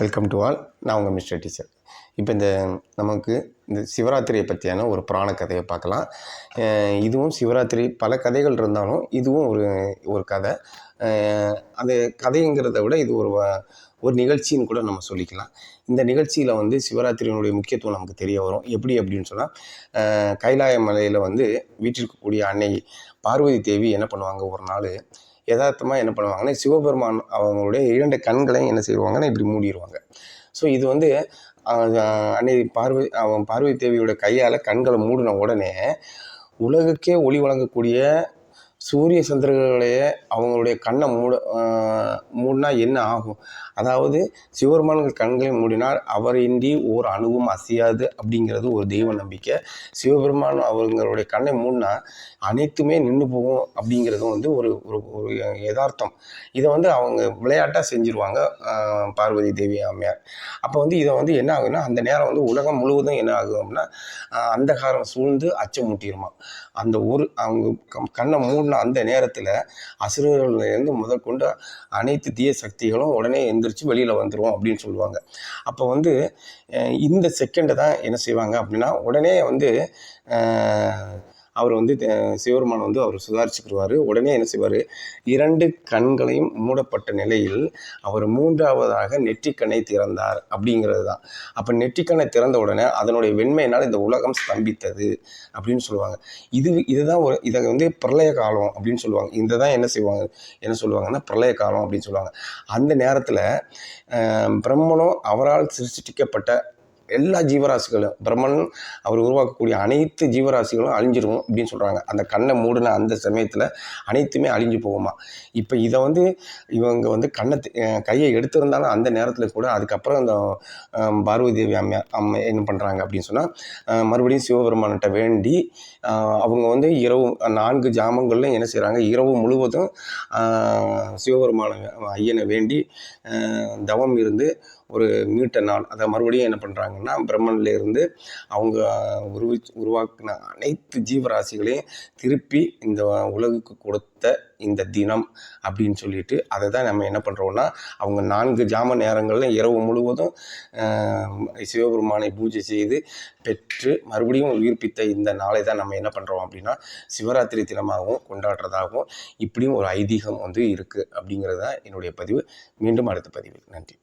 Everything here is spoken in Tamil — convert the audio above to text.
வெல்கம் டு ஆல் நான் உங்கள் மிஸ்டர் டீச்சர். இப்போ இந்த நமக்கு இந்த சிவராத்திரியை பற்றியான ஒரு புராண கதையை பார்க்கலாம். இதுவும் சிவராத்திரி பல கதைகள் இருந்தாலும் இதுவும் ஒரு ஒரு கதை. அது கதைங்கிறத விட இது ஒரு ஒரு நிகழ்ச்சின்னு கூட நம்ம சொல்லிக்கலாம். இந்த நிகழ்ச்சியில் வந்து சிவராத்திரியினுடைய முக்கியத்துவம் நமக்கு தெரிய வரும். எப்படி அப்படின்னு சொன்னால் கைலாய மலையில் வந்து வீட்டிற்கக்கூடிய அன்னை பார்வதி தேவி என்ன பண்ணுவாங்க? ஒரு நாள் யதார்த்தமாக என்ன பண்ணுவாங்கன்னா சிவபெருமான் அவங்களுடைய இரண்டு கண்களையும் என்ன செய்வாங்கன்னா இப்படி மூடிடுவாங்க ஸோ இது வந்து அன்னை பார்வதி அவன் பார்வதி தேவியோட கையால் கண்களை மூடின உடனே உலகுக்கே ஒளி வழங்கக்கூடிய சூரிய சந்திரர்களையே அவங்களுடைய கண்ணை மூட மூடினா என்ன ஆகும்? அதாவது சிவபெருமான்கள் கண்களை மூடினார் அவரின்றி ஓர் அணுவும் அசையாது அப்படிங்கிறது ஒரு தெய்வ நம்பிக்கை. சிவபெருமான் அவங்களுடைய கண்ணை மூடினா அனைத்துமே நின்று போகும் அப்படிங்கிறதும் வந்து ஒரு ஒரு ஒரு யதார்த்தம். இதை வந்து அவங்க விளையாட்டாக செஞ்சுருவாங்க பார்வதி தேவி அம்மையார். அப்போ வந்து இதை வந்து என்ன ஆகுதுன்னா அந்த நேரம் வந்து உலகம் முழுவதும் என்ன ஆகும் அப்படின்னா அந்தகாரம் சூழ்ந்து அச்சமூட்டிருமா. அந்த ஒரு அவங்க கம்- கண்ணை மூடின அந்த நேரத்தில் அசுரர்கள்லேருந்து முதற்கொண்டு அனைத்து தீய சக்திகளும் உடனே எந்திரிச்சு வெளியில் வந்துடும் அப்படின்னு சொல்லுவாங்க. அப்போ வந்து இந்த செகண்டை தான் என்ன செய்வாங்க அப்படின்னா உடனே வந்து அவர் வந்து சிவபெருமான் வந்து அவர் சுதாரிச்சுக்கிடுவார் உடனே என்ன செய்வார்? இரண்டு கண்களையும் மூடப்பட்ட நிலையில் அவர் மூன்றாவதாக நெற்றிக்கண்ணை திறந்தார் அப்படிங்கிறது தான் அப்போ நெற்றிக்கண்ணை திறந்த உடனே அதனுடைய வெண்மையினால் இந்த உலகம் ஸ்தம்பித்தது அப்படின்னு சொல்லுவாங்க. இது இதுதான் ஒரு இதை வந்து பிரளய காலம் அப்படின்னு சொல்லுவாங்க. இந்த தான் என்ன செய்வாங்க? என்ன சொல்லுவாங்கன்னா பிரளய காலம் அப்படின்னு சொல்லுவாங்க. அந்த நேரத்தில் பிரம்மனும் அவரால் சிருஷ்டிக்கப்பட்ட எல்லா ஜீவராசிகளும் பிரம்மன் அவர் உருவாக்கக்கூடிய அனைத்து ஜீவராசிகளும் அழிஞ்சிரும் அப்படின்னு சொல்கிறாங்க அந்த கண்ணை மூடின அந்த சமயத்தில் அனைத்துமே அழிஞ்சு போகுமா? இப்போ இதை வந்து இவங்க வந்து கண்ணை கையை எடுத்திருந்தாலும் அந்த நேரத்தில் கூட அதுக்கப்புறம் அந்த பார்வதி தேவி அம்மா அம்மா என்ன பண்ணுறாங்க அப்படின்னு சொன்னால் மறுபடியும் சிவபெருமான்கிட்ட வேண்டி அவங்க வந்து இரவு நான்கு ஜாமங்கள்லையும் என்ன செய்கிறாங்க இரவு முழுவதும் சிவபெருமான ஐயனை வேண்டி தவம் இருந்து ஒரு மீட்ட நாள். அதை மறுபடியும் என்ன பண்ணுறாங்கன்னா பிரம்மன்லேருந்து அவங்க உருவி உருவாக்கின அனைத்து ஜீவராசிகளையும் திருப்பி இந்த உலகுக்கு கொடுத்த இந்த தினம் அப்படின்னு சொல்லிட்டு அதை தான் நம்ம என்ன பண்ணுறோன்னா அவங்க நான்கு ஜாம நேரங்களில் இரவு முழுவதும் சிவபெருமானை பூஜை செய்து பெற்று மறுபடியும் உயிர்ப்பித்த இந்த நாளை தான் நம்ம என்ன பண்ணுறோம் அப்படின்னா சிவராத்திரி தினமாகவும் கொண்டாடுறதாகவும் இப்படியும் ஒரு ஐதீகம் வந்து இருக்குது அப்படிங்கிறது தான் என்னுடைய பதிவு. மீண்டும் அடுத்த பதிவு நன்றி.